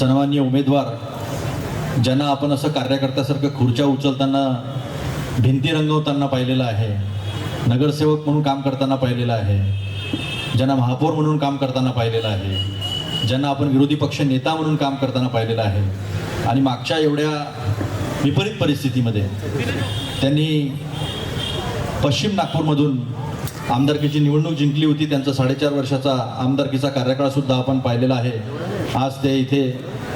सन्मान्य उमेदवार ज्यांना आपण असं कार्यकर्त्यासारखं खुर्च्या उचलताना भिंती रंगवताना पाहिलेलं आहे नगरसेवक म्हणून काम करताना पाहिलेलं आहे ज्यांना महापौर म्हणून काम करताना पाहिलेलं आहे ज्यांना आपण विरोधी पक्ष नेता म्हणून काम करताना पाहिलेलं आहे आणि मागच्या एवढ्या विपरीत परिस्थितीमध्ये त्यांनी पश्चिम नागपूरमधून आमदारकीची निवडणूक जिंकली होती. त्यांचा साडेचार वर्षाचा आमदारकीचा कार्यकाळसुद्धा आपण पाहिलेला आहे. आज ते इथे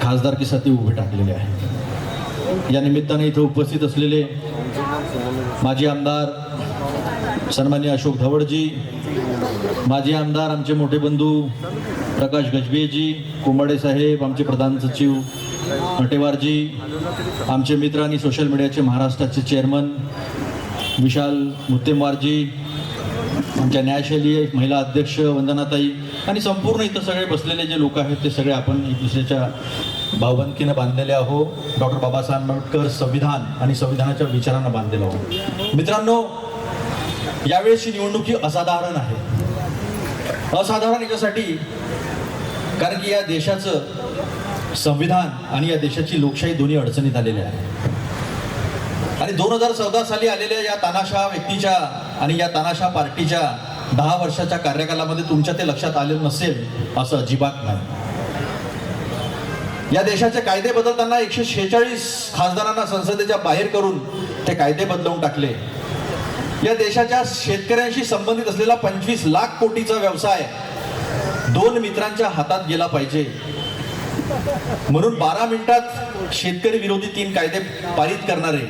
खासदारकीसाठी उभे टाकलेले आहे या निमित्ताने इथं उपस्थित असलेले माजी आमदार सन्मान्य अशोक धवडजी माजी आमदार आमचे मोठे बंधू प्रकाश गजबेजी कुंभाडे साहेब आमचे प्रधान सचिव अटेवारजी आमचे मित्र आणि सोशल मीडियाचे महाराष्ट्राचे चेअरमन विशाल मुत्तेमवारजी आमच्या न्यायशैली महिला अध्यक्ष वंदनाताई आणि संपूर्ण इथं सगळे बसलेले जे लोक आहेत ते सगळे आपण एक दुसऱ्याच्या भावबंदकीनं बांधलेले आहो डॉक्टर बाबासाहेब आंबेडकर संविधान आणि संविधानाच्या विचारांना बांधलेलो आहोत. मित्रांनो यावेळेसची निवडणूक ही असाधारण आहे. असाधारण याच्यासाठी कारण की या देशाचं संविधान आणि या देशाची लोकशाही दोन्ही अडचणीत आलेल्या आहे आणि दोन हजार चौदा साली आलेल्या या तानाशाह व्यक्तीच्या आणि या तानाशाह पार्टीच्या दहा वर्षाच्या कार्यकालामध्ये तुमच्या ते लक्षात आलेलं नसेल असं अजिबात नाही. या देशाचे कायदे बदलताना एकशे शेहेचाळीस खासदारांना संसदेच्या बाहेर करून ते कायदे बदलवून टाकले. या देशाच्या शेतकऱ्यांशी संबंधित असलेला पंचवीस लाख कोटीचा व्यवसाय दोन मित्रांच्या हातात गेला पाहिजे. म्हणून बारा मिनिटात शेतकरी विरोधी तीन कायदे पारित करणारे.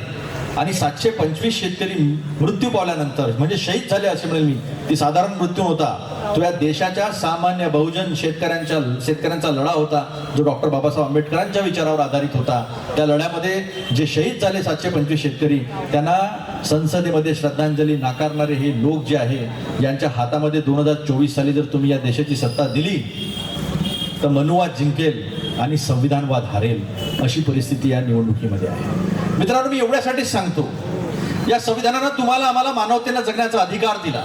आणि सातशे पंचवीस शेतकरी मृत्यू पावल्यानंतर म्हणजे शहीद झाले असे म्हणेल मी ती साधारण मृत्यू होता. तो या देशाच्या सामान्य बहुजन शेतकऱ्यांच्या शेतकऱ्यांचा लढा होता जो डॉक्टर बाबासाहेब आंबेडकरांच्या विचारावर आधारित होता. त्या लढ्यामध्ये जे शहीद झाले सातशे पंचवीस शेतकरी त्यांना संसदेमध्ये श्रद्धांजली नाकारणारे हे लोक जे आहे यांच्या हातामध्ये दोन हजार चोवीस साली जर तुम्ही या देशाची सत्ता दिली तर मनुवाद जिंकेल आणि संविधानवाद हारेल अशी परिस्थिती या निवडणुकीमध्ये आहे. मित्रांनो मी एवढ्यासाठीच सांगतो या संविधानानं तुम्हाला आम्हाला मानवतेनं जगण्याचा अधिकार दिला.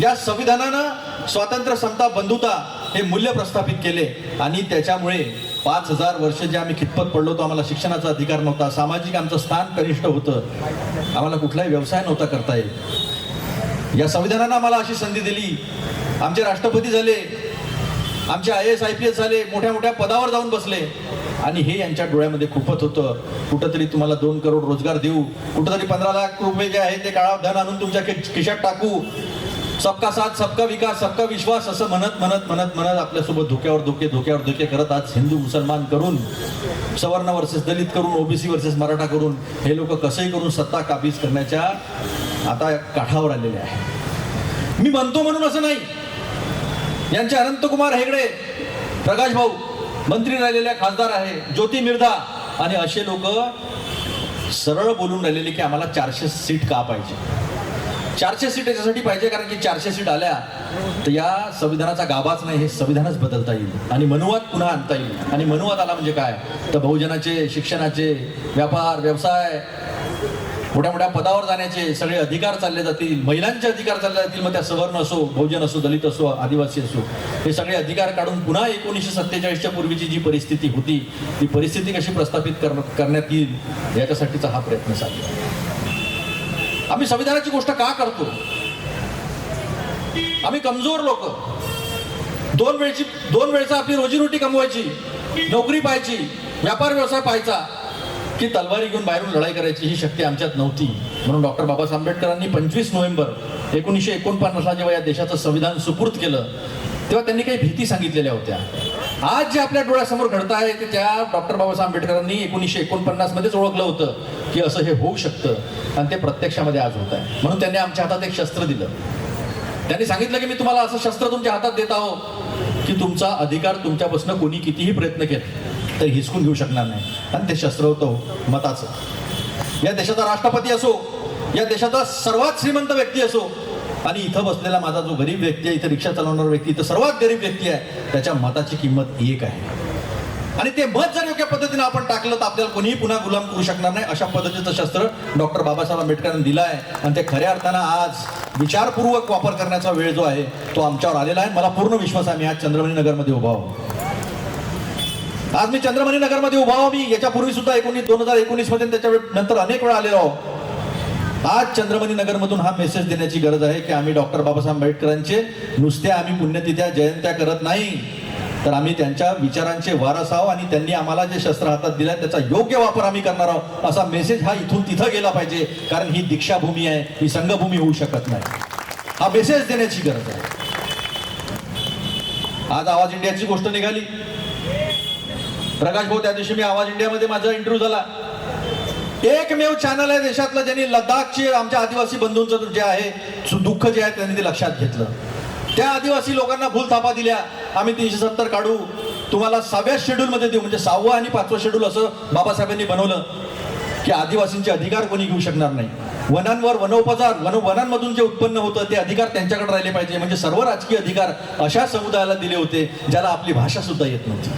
या संविधानानं स्वातंत्र्य समता बंधुता हे मूल्य प्रस्थापित केले आणि त्याच्यामुळे पाच हजार वर्ष जे आम्ही खितपत पडलो होतो आम्हाला शिक्षणाचा अधिकार नव्हता सामाजिक आमचं स्थान कनिष्ठ होतं आम्हाला कुठलाही व्यवसाय नव्हता करता येईल या संविधानानं आम्हाला अशी संधी दिली. आमचे राष्ट्रपती झाले आमचे I S I P S झाले मोठ्या मोठ्या पदावर जाऊन बसले. आणि हे यांच्या डोळ्यामध्ये खूपच होतं. कुठंतरी तुम्हाला दोन करोड रोजगार देऊ कुठंतरी पंधरा लाख रुपये जे आहे ते काळा धन आणून तुमच्या खिशात टाकू. सबका साथ सबका विकास सबका विश्वास असं म्हणत म्हणत म्हणत म्हणत आपल्यासोबत धोक्यावर धोके धोक्यावर धोके करत आज हिंदू मुसलमान करून सवर्ण वर्सेस दलित करून ओबीसी वर्सेस मराठा करून हे लोक कसंही करून सत्ता काबीज करण्याच्या आता काठावर आलेले आहे. मी म्हणतो म्हणून असं नाही. यांचे अनंतकुमार हेगडे प्रकाश भाऊ मंत्री राहिलेल्या खासदार आहे ज्योती मिर्धा. आणि असे लोक सरळ बोलून राहिलेले की आम्हाला चारशे सीट का पाहिजे? चारशे सीट याच्यासाठी पाहिजे कारण की चारशे सीट आल्या तर या संविधानाचा गाभाच नाही हे संविधानच बदलता येईल. आणि मनुवाद पुन्हा आणता येईल. आणि मनुवाद आला म्हणजे काय? तर बहुजनाचे शिक्षणाचे व्यापार व्यवसाय मोठ्या मोठ्या पदावर जाण्याचे सगळे अधिकार चालले जातील. महिलांचे अधिकार चालले जातील. मग त्या सवर्ण असो बहुजन असो दलित असो आदिवासी असो हे सगळे अधिकार काढून पुन्हा एकोणीसशे सत्तेचाळीसच्या पूर्वीची जी परिस्थिती होती ती परिस्थिती कशी प्रस्थापित कर करण्यात येईल याच्यासाठीचा हा प्रयत्न चालला आम्ही संविधानाची गोष्ट का करतो? आम्ही कमजोर लोक. दोन वेळची दोन वेळचा आपली रोजीरोटी कमवायची नोकरी पाहायची व्यापार व्यवसाय पाहायचा की तलवारी घेऊन बाहेरून लढाई करायची ही शक्ती आमच्यात नव्हती. म्हणून डॉक्टर बाबासाहेब आंबेडकरांनी पंचवीस नोव्हेंबर एकोणीसशे एकोणपन्नासला जेव्हा या देशाचं संविधान सुपूर्त केलं तेव्हा त्यांनी काही भीती सांगितलेल्या होत्या. आज जे आपल्या डोळ्यासमोर घडत आहे ते त्या डॉक्टर बाबासाहेब आंबेडकरांनी एकोणीसशे एकोणपन्नास मध्येच ओळखलं होतं की असं हे होऊ शकतं आणि ते प्रत्यक्षामध्ये आज होत आहे. म्हणून त्यांनी आमच्या हातात एक शस्त्र दिलं. त्यांनी सांगितलं की मी तुम्हाला असं शस्त्र तुमच्या हातात देत आहो की तुमचा अधिकार तुमच्यापासून कोणी कितीही प्रयत्न केला. ते हिसकून घेऊ शकणार नाही. आणि ते शस्त्र होतं मताचं. या देशाचा राष्ट्रपती असो या देशाचा सर्वात श्रीमंत व्यक्ती असो आणि इथं बसलेला माझा जो गरीब व्यक्ती आहे इथं रिक्षा चालवणारा व्यक्ती इथं सर्वात गरीब व्यक्ती आहे त्याच्या मताची किंमत एक आहे. आणि ते मत जर योग्य पद्धतीने आपण टाकलं तर आपल्याला कोणीही पुन्हा गुलाम करू शकणार नाही. अशा पद्धतीचं शस्त्र डॉक्टर बाबासाहेब आंबेडकरांनी दिलं आहे आणि ते खऱ्या अर्थानं आज विचारपूर्वक वापर करण्याचा वेळ जो आहे तो आमच्यावर आलेला आहे. मला पूर्ण विश्वास आहे मी आज चंद्रमणी नगरमध्ये उभा आहो आज मी चंद्रमणी नगरमध्ये उभा आहो. मी याच्यापूर्वी सुद्धा एकोणीस दोन हजार एकोणीसमध्ये त्याच्या नंतर अनेक वेळा आलेलो आहो. आज चंद्रमणी नगरमधून हा मेसेज देण्याची गरज आहे की आम्ही डॉक्टर बाबासाहेब आंबेडकरांचे नुसत्या आम्ही पुण्यतिथ्या जयंत्या करत नाही. तर आम्ही त्यांच्या विचारांचे वारस आहोत आणि त्यांनी आम्हाला जे शस्त्र हातात दिलं त्याचा योग्य वापर आम्ही करणार आहोत असा मेसेज हा इथून तिथं गेला पाहिजे. कारण ही दीक्षाभूमी आहे ही संघभूमी होऊ शकत नाही. हा मेसेज देण्याची गरज आहे. आज आवाज इंडियाची गोष्ट निघाली. प्रकाश भाऊ त्या दिवशी मी आवाज इंडियामध्ये माझा इंटरव्ह्यू झाला. एकमेव चॅनल आहे देशातलं ज्यांनी लडाखचे आमच्या आदिवासी बंधूंचं जे आहे दुःख जे आहे त्यांनी ते लक्षात घेतलं. त्या आदिवासी लोकांना भूल थापा दिल्या. आम्ही तीनशे सत्तर काढू. तुम्हाला सहाव्या शेड्यूल मध्ये देऊ म्हणजे सहावं आणि पाचवं शेड्यूल असं बाबासाहेबांनी बनवलं. की आदिवासींचे अधिकार कोणी घेऊ शकणार नाही. वनांवर वनोपचार वन वनांमधून जे उत्पन्न होतं ते अधिकार त्यांच्याकडे राहिले पाहिजे. म्हणजे सर्व राजकीय अधिकार अशा समुदायाला दिले होते ज्याला आपली भाषा सुद्धा येत नव्हती.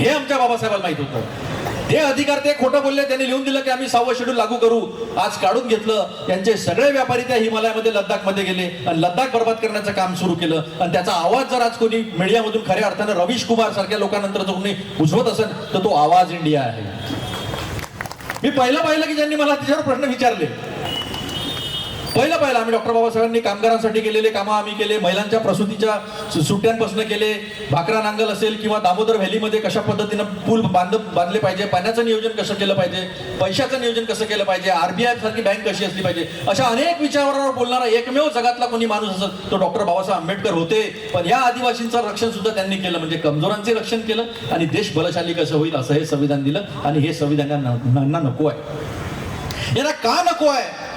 हे आमच्या बाबासाहेबांना माहीत होतं. हे अधिकार ते खोटं बोलले त्यांनी लिहून दिलं की आम्ही सहावं शेड्यूल लागू करू. आज काढून घेतलं. त्यांचे सगळे व्यापारी त्या हिमालयामध्ये लद्दाखमध्ये गेले. आणि लद्दाख बर्बाद करण्याचं काम सुरू केलं. आणि त्याचा आवाज जर आज कोणी मीडियामधून खऱ्या अर्थानं रवीश कुमार सारख्या लोकांनंतर जर कोणी उजवत असेल तर तो आवाज इंडिया आहे. मी पहिलं पाहिलं की ज्यांनी मला त्याच्यावर प्रश्न विचारले. पहिलं पाहिलं आम्ही डॉक्टर बाबासाहेबांनी कामगारांसाठी केलेले कामं आम्ही केले महिलांच्या प्रसूतीच्या सुट्ट्यांपासून केले भाकरा नांगल असेल किंवा दामोदर व्हॅलीमध्ये कशा पद्धतीनं पूल बांध बांधले पाहिजे पाण्याचं नियोजन कसं केलं पाहिजे पैशाचं नियोजन कसं केलं पाहिजे आरबीआय सारखी बँक कशी असली पाहिजे अशा अनेक विचारांवर बोलणारा एकमेव जगातला कोणी माणूस असत तो डॉक्टर बाबासाहेब आंबेडकर होते. पण या आदिवासींचं रक्षण सुद्धा त्यांनी केलं म्हणजे कमजोरांचे रक्षण केलं आणि देश बलशाली कसं होईल असं हे संविधान दिलं आणि हे संविधान नको आहे यांना का नको आहे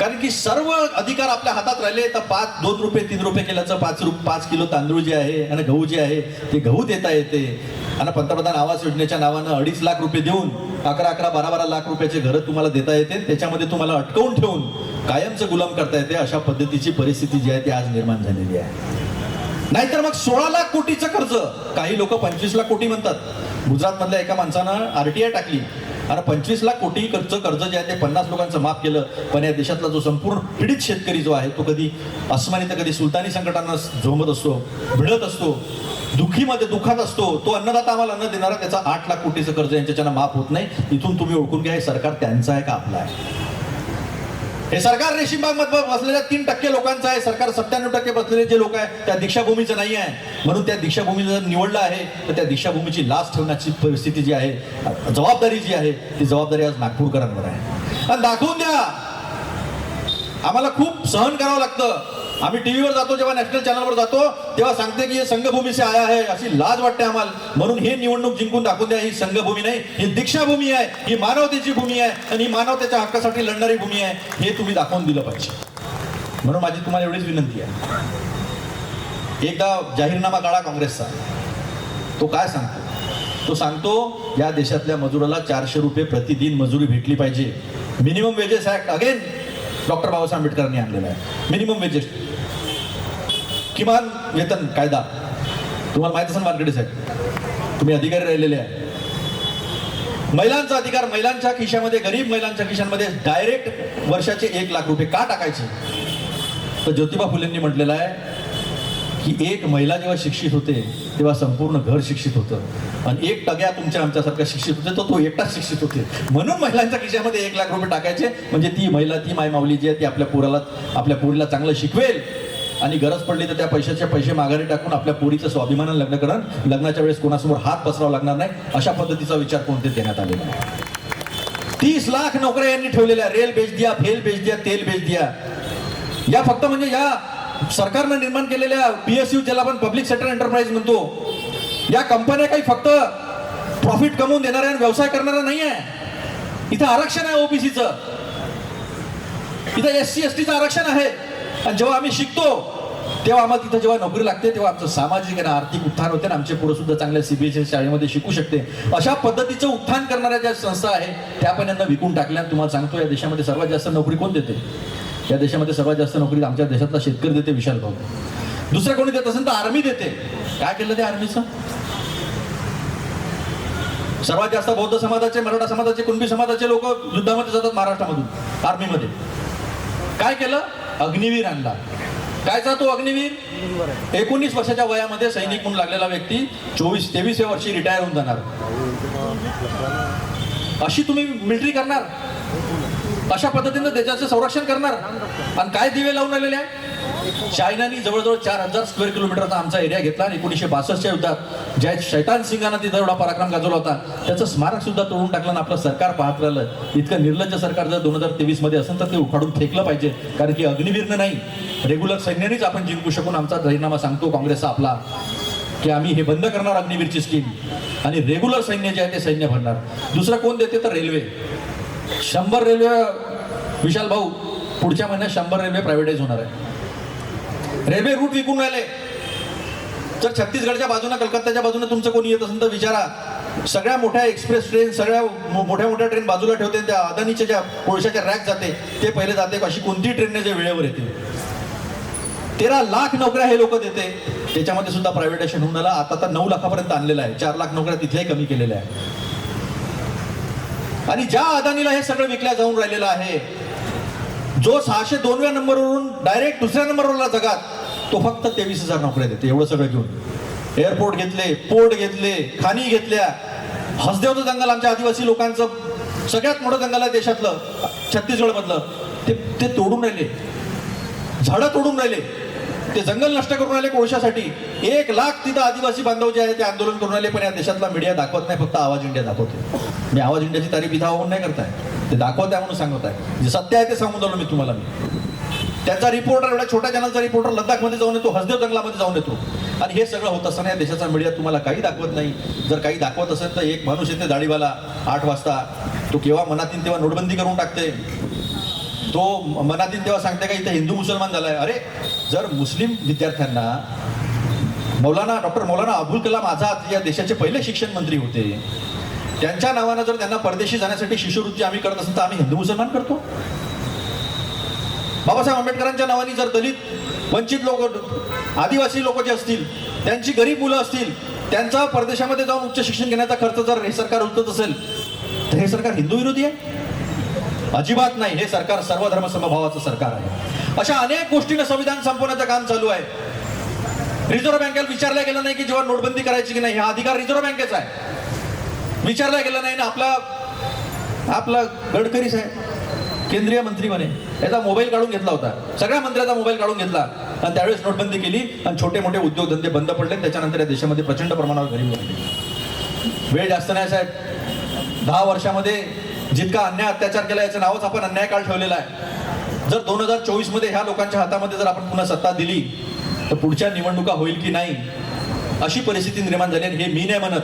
कारण की सर्व अधिकार आपल्या हातात राहिले तर पाच दोन रुपये तीन रुपये केल्याचं पाच रुप पाच किलो तांदूळ जे आहे आणि गहू जे आहे ते गहू देता येते. आणि पंतप्रधान आवास योजनेच्या नावानं अडीच लाख रुपये देऊन अकरा अकरा बारा बारा लाख रुपयाचे घरं तुम्हाला देता येते. त्याच्यामध्ये तुम्हाला अटकवून ठेवून कायमचं गुलाम करता येते. अशा पद्धतीची परिस्थिती जी आहे ती आज निर्माण झालेली आहे. नाहीतर मग सोळा लाख कोटीचं कर्ज. काही लोक पंचवीस लाख कोटी म्हणतात. गुजरात मधल्या एका माणसानं आरटीआय टाकली. आणि पंचवीस लाख कोटी कर्ज कर्ज जे आहे ते पन्नास लोकांचं माफ केलं पण या देशातला जो संपूर्ण पीडित शेतकरी जो आहे तो कधी अस्मानी तर कधी सुलतानी संकटांना झोंबत असतो भिडत असतो दुःखीमध्ये दुःखात असतो तो अन्नदाता आम्हाला अन्न देणारा त्याचा आठ लाख कोटीचं कर्ज यांच्याच्यानं माफ होत नाही. इथून तुम्ही ओळखून घ्या हे सरकार त्यांचं आहे का आपलं आहे? हे सरकार रेशीमबागमध्ये बसलेल्या तीन टक्के लोकांचं आहे. सरकार सत्त्याण्णव टक्के बसलेले जे लोक आहे त्या दीक्षाभूमीचं नाही आहे. म्हणून त्या दीक्षाभूमीचं जर निवडलं आहे तर त्या दीक्षाभूमीची लाच ठेवण्याची परिस्थिती जी आहे जबाबदारी जी आहे ती जबाबदारी आज नागपूरकरांवर आहे. आणि दाखवून द्या. आम्हाला खूप सहन करावं लागतं. आम्ही टीव्हीवर जातो जेव्हा नॅशनल चॅनलवर जातो तेव्हा सांगते की हे संघभूमी से आया आहे अशी लाज वाटते आम्हाला. म्हणून हे निवडणूक जिंकून दाखवून द्या ही संघभूमी नाही ही दीक्षाभूमी आहे ही मानवतेची भूमी आहे आणि ही मानवतेच्या हक्कासाठी लढणारी भूमी आहे हे तुम्ही दाखवून दिलं पाहिजे. म्हणून माझी तुम्हाला एवढीच विनंती आहे. एकदा जाहीरनामा काढा काँग्रेसचा. तो काय सांगतो? तो सांगतो या देशातल्या मजुराला चारशे रुपये प्रतिदिन मजुरी भेटली पाहिजे. Minimum wages act again. Doctor Babasaheb आंबेडकरांनी आणलेला आहे. मिनिमम वेजेस किमान वेतन कायदा. तुम्हाला माहीत असेल मार्केट साहेब तुम्ही अधिकारी राहिलेले आहे. महिलांचा अधिकार महिलांच्या खिशामध्ये गरीब महिलांच्या खिशांमध्ये डायरेक्ट वर्षाचे एक लाख रुपये का टाकायचे? तर ज्योतिबा फुलेंनी म्हटलेलं आहे की एक महिला जेव्हा शिक्षित होते तेव्हा संपूर्ण घर शिक्षित होतं. आणि एक टग्या तुमच्या आमच्यासारखा शिक्षित होते तर तो एकटाच शिक्षित होते. म्हणून महिलांच्या खिशामध्ये एक लाख रुपये टाकायचे म्हणजे ती महिला ती माय माऊली जी आहे ती आपल्या पोराला आपल्या पोरीला चांगलं शिकवेल. आणि गरज पडली तर त्या पैशाचे पैसे माघारी टाकून आपल्या पोरीचं स्वाभिमानानं लग्न करण. लग्नाच्या वेळेस कोणासमोर हात पसरावा लागणार नाही. अशा पद्धतीचा विचार कोणते देण्यात आलेला आहे? तीस लाख नोकऱ्या यांनी ठेवलेल्या रेल बेच दिया फेल बेच दिया तेल बेच दिया. या फक्त म्हणजे या सरकारनं निर्माण केलेल्या पीएसयू ज्याला आपण पब्लिक सेक्टर एंटरप्राइज म्हणतो या कंपन्या काही फक्त प्रॉफिट कमवून देणाऱ्या आणि व्यवसाय करणाऱ्या नाही आहे. इथं आरक्षण आहे ओबीसीचं इथं एस सी एस टीचं आरक्षण आहे. आणि जेव्हा आम्ही शिकतो तेव्हा आम्हाला तिथं जेव्हा नोकरी लागते तेव्हा आमचं सामाजिक आणि आर्थिक उत्थान होते आणि आमचे पुढे सुद्धा चांगल्या सीबीएसई शाळेमध्ये शिकू शकते. अशा पद्धतीचं उत्थान करणाऱ्या ज्या संस्था आहे त्या पण यांना विकून टाकल्या. आणि तुम्हाला सांगतो या देशामध्ये सर्वात जास्त नोकरी कोण देते? या देशामध्ये सर्वात जास्त नोकरी आमच्या देशातला शेतकरी देते विशाल भाऊ. दुसरं कोणी देत असेल तर आर्मी देते. काय केलं ते आर्मीचं? सर्वात जास्त बौद्ध समाजाचे मराठा समाजाचे कुणबी समाजाचे लोक युद्धामध्ये जातात महाराष्ट्रामधून आर्मीमध्ये. काय केलं? अग्निवीर आणला. काय तो अग्निवीर? एकोणीस वर्षाच्या वयामध्ये सैनिक म्हणून लागलेला व्यक्ती चोवीस तेवीसव्या वर्षी रिटायर होऊन जाणार. अशी तुम्ही मिलिटरी करणार? अशा पद्धतीनं देशाचं संरक्षण करणार. आणि काय दिवे लावून आलेले आहे चायनानी जवळजवळ चार हजार स्क्वेअर किलोमीटरचा आमचा एरिया घेतला आणि एकोणीसशे बासष्टच्या युद्धात ज्या शैतान सिंगानं तिथं एवढा पराक्रम गाजवला होता. त्याचं स्मारक सुद्धा तोडून टाकलं आणि आपलं सरकार पाहत राहिलं. इतकं निर्लज्ज सरकार जर दोन हजार तेवीसमध्ये असेल तर ते उखाडून फेकलं पाहिजे. कारण की अग्निवीरनं नाही रेग्युलर सैन्यानेच आपण जिंकू शकून आमचा जाहीरनामा सांगतो काँग्रेसचा आपला की आम्ही हे बंद करणार अग्निवीरची स्कीम आणि रेग्युलर सैन्य जे आहे ते सैन्य भरणार. दुसरं कोण देते? तर रेल्वे शंभर रेल्वे विशाल भाऊ पुढच्या महिन्यात शंभर रेल्वे प्रायव्हेटाईज होणार आहे. रेल्वे रूट विकून राहिले. तर छत्तीसगडच्या बाजूने कलकत्ताच्या बाजूने तुमचं कोणी येत असेल तर विचारा. सगळ्या मोठ्या एक्सप्रेस ट्रेन सगळ्या मो- मोठ्या मोठ्या ट्रेन बाजूला ठेवते. त्या अदानीच्या ज्या कोळशाच्या रॅक जाते ते पहिले जाते. अशी कोणती ट्रेनने जे वेळेवर येते तेरा लाख नोकऱ्या हे लोक देते. त्याच्यामध्ये सुद्धा प्रायव्हेटायझेशन होऊन आलं. आता तर नऊ लाखापर्यंत आणलेलं आहे. चार लाख नोकऱ्या तिथल्याही कमी केलेल्या आहे आणि ज्या अदानीला हे सगळं विकल्या जाऊन राहिलेलं आहे जो सहाशे दोनव्या नंबरवरून डायरेक्ट दुसऱ्या नंबरवरला जगात तो फक्त तेवीस हजार नोकऱ्या देते. एवढं सगळं घेऊन. एअरपोर्ट घेतले पोर्ट घेतले खाणी घेतल्या. हसदेवचं जंगल आमच्या आदिवासी लोकांचं सगळ्यात मोठं जंगल आहे देशातलं छत्तीसगडमधलं. ते ते तोडून राहिले. झाडं तोडून राहिले. ते जंगल नष्ट करून आले कोळशासाठी. एक लाख तिथं आदिवासी बांधव जे आहे ते आंदोलन करून आले पण या देशातला मीडिया दाखवत नाही फक्त आवाज इंडिया दाखवते म्हणजे मी आवाज इंडियाची तारीफ इथं आव्हान नाही करताय. ते दाखवत आहे म्हणून सांगत आहे. जे सत्य आहे ते सांगून झालो मी तुम्हाला मी. त्याचा रिपोर्टर एवढ्या छोट्या चॅनलचा रिपोर्टर लद्दाखमध्ये जाऊन येतो हसदेव जंगलामध्ये जाऊन येतो. आणि हे सगळं होत असताना या देशाचा मीडिया तुम्हाला काही दाखवत नाही. जर काही दाखवत असेल तर एक माणूस येते दाढीवाला आठ वाजता. तो केव्हा मनातील तेव्हा नोटबंदी करून टाकते. तो मनातील तेव्हा सांगते का इथं हिंदू मुसलमान झालाय. अरे जर मुस्लिम विद्यार्थ्यांना मौलाना डॉक्टर मौलाना अबुल कलाम आझाद या देशाचे पहिले शिक्षण मंत्री होते त्यांच्या नावानं जर त्यांना परदेशी जाण्यासाठी शिष्यवृत्ती आम्ही करत असेल तर आम्ही हिंदू मुसलमान करतो. बाबासाहेब आंबेडकरांच्या नावाने जर दलित वंचित लोक आदिवासी लोक जे असतील त्यांची गरीब मुलं असतील त्यांचा परदेशामध्ये जाऊन उच्च शिक्षण घेण्याचा खर्च जर हे सरकार उचलत असेल तर हे सरकार हिंदू विरोधी आहे. अजिबात नाही. हे सरकार सर्वधर्म समभावाचं सरकार आहे. अशा अनेक गोष्टींना संविधान संपवण्याचं काम चालू आहे. रिझर्व्ह बँकेला विचारलं गेलं नाही की जेव्हा नोटबंदी करायची की नाही हा अधिकार रिझर्व्ह बँकेचा आहे. विचारला गेलं नाही ना आपला आपला गडकरी साहेब केंद्रीय मंत्री म्हणे याचा मोबाईल काढून घेतला होता. सगळ्या मंत्र्याचा मोबाईल काढून घेतला. आणि त्यावेळेस नोटबंदी केली आणि छोटे मोठे उद्योगधंदे बंद पडले त्याच्यानंतर या देशामध्ये प्रचंड प्रमाणावर गरीब वाढली वेळ जास्त नाही साहेब. दहा वर्षामध्ये जितका अन्याय अत्याचार केला याचं नावच आपण अन्याय काळ ठेवलेला आहे. जर दोन हजार चोवीसमध्ये ह्या लोकांच्या हातामध्ये जर आपण पुन्हा सत्ता दिली तर पुढच्या निवडणुका होईल की नाही अशी परिस्थिती निर्माण झाली आणि हे मी नाही म्हणत.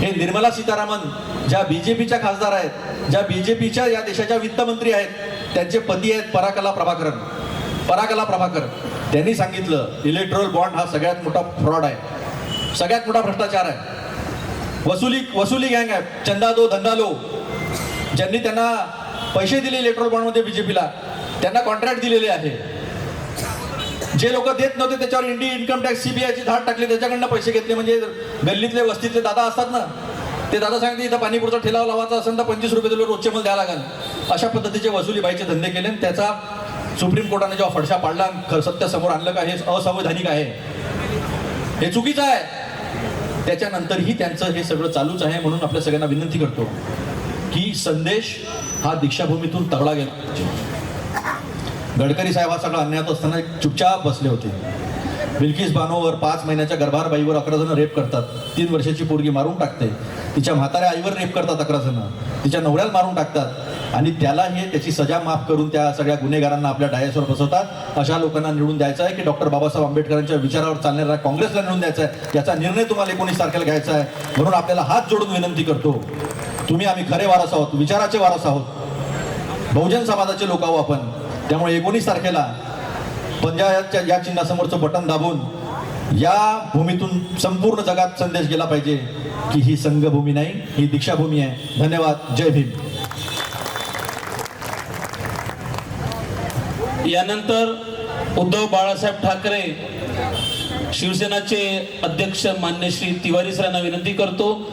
हे निर्मला सीतारामन ज्या बीजेपीच्या खासदार आहेत ज्या बीजेपीच्या या देशाच्या वित्तमंत्री आहेत त्यांचे पती आहेत पराकला प्रभाकरन. पराकला प्रभाकर त्यांनी सांगितलं इलेक्ट्रोल बॉन्ड हा सगळ्यात मोठा फ्रॉड आहे. सगळ्यात मोठा भ्रष्टाचार आहे. वसुली वसुली गँग आहे. चंदा दो धंदा लो ज्यांनी त्यांना पैसे दिले इलेक्ट्रोल बॉन्डमध्ये बीजेपीला त्यांना कॉन्ट्रॅक्ट दिलेले आहे. जे लोक देत नव्हते त्याच्यावर इंडी इन्कम टॅक्स सीबीआयची धाड टाकली त्याच्याकडनं पैसे घेतले. म्हणजे गल्लीतले वस्तीतले दादा असतात ना ते दादा सांगते इथं पाणीपुरचा ठेलाव लावायचा असेल तर पंचवीस रुपये तुला रोजचे मला द्यावं लागेल अशा पद्धतीचे वसुली बाईचे धंदे केले आणि त्याचा सुप्रीम कोर्टाने जेव्हा फडशा पाडला खर सत्य समोर आणलं का हे असंवैधानिक आहे. हे चुकीचं आहे. त्याच्यानंतरही त्यांचं हे सगळं चालूच आहे म्हणून आपल्या सगळ्यांना विनंती करतो. की संदेश हा दीक्षाभूमीतून तगडा गेला. गडकरी साहेब हा सगळा अन्यायात असताना एक चुपचाप बसले होते. बिल्किस बानोवर पाच महिन्याच्या गर्भारबाईवर अकरा जण रेप करतात. तीन वर्षाची पोरगी मारून टाकते. तिच्या म्हाताऱ्या आईवर रेप करतात अकरा जण. तिच्या नवऱ्याला मारून टाकतात. आणि त्याला हे त्याची सजा माफ करून त्या सगळ्या गुन्हेगारांना आपल्या डायसवर बसवतात. अशा लोकांना निवडून द्यायचं आहे की डॉक्टर बाबासाहेब आंबेडकरांच्या विचारावर चालणाऱ्या काँग्रेसला निवडून द्यायचा आहे याचा निर्णय तुम्हाला एकोणीस तारखेला घ्यायचा आहे म्हणून आपल्याला हात जोडून विनंती करतो. तुम्ही आम्ही खरे वारस आहोत विचाराचे वारस आहोत. बहुजन समाजाचे लोक आहो आपण. त्यामुळे एकोणीस तारखेला पंजाबच्या या चिन्हासमोरचं बटन दाबून या भूमीतून संपूर्ण जगात संदेश गेला पाहिजे की ही संघभूमी नाही ही दीक्षाभूमी आहे. धन्यवाद. जय भीम. यानंतर उद्धव बाळासाहेब ठाकरे शिवसेनाचे अध्यक्ष मान्य श्री तिवारी सरांना विनंती करतो.